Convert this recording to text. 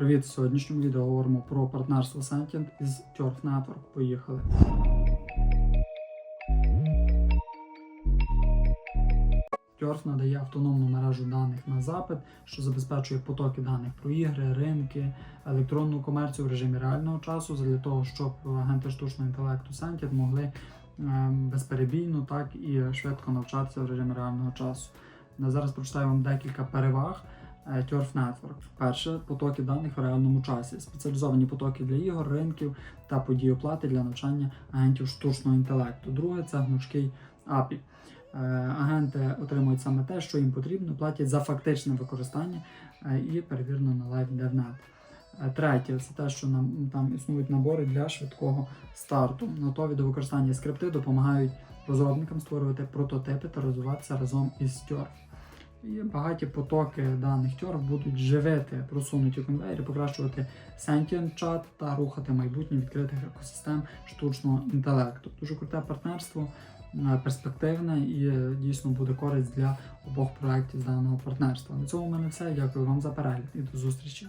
Привіт! В сьогоднішньому відео говоримо про партнерство Sentient із Turf Network. Поїхали. Turf надає автономну мережу даних на запит, що забезпечує потоки даних про ігри, ринки, електронну комерцію в режимі реального часу, для того, щоб агенти штучного інтелекту Sentient могли ем, безперебійно так і швидко навчатися в режимі реального часу. Я зараз прочитаю вам декілька переваг е, Turf Network. Перше, потоки даних в реальному часі, спеціалізовані потоки для ігор, ринків та подій оплати для навчання агентів штучного інтелекту. Друге це гнучкий API. Е, Агенти отримують саме те, що їм потрібно, платять за фактичне використання е, і перевірено на LiveDevNet. Е, Третє це те, що нам там існують набори для швидкого старту. Готові до використання скрипти допомагають розробникам створювати прототипи та розвиватися разом із Turf. І багаті потоки даних TORF будуть живити просунуті конвейери, покращувати sentient чат та рухати майбутнє відкритих екосистем штучного інтелекту. Дуже круте партнерство, е, перспективне і е, дійсно буде користь для обох проєктів з даного партнерства. На цьому в мене все. Дякую вам за перегляд і до зустрічі.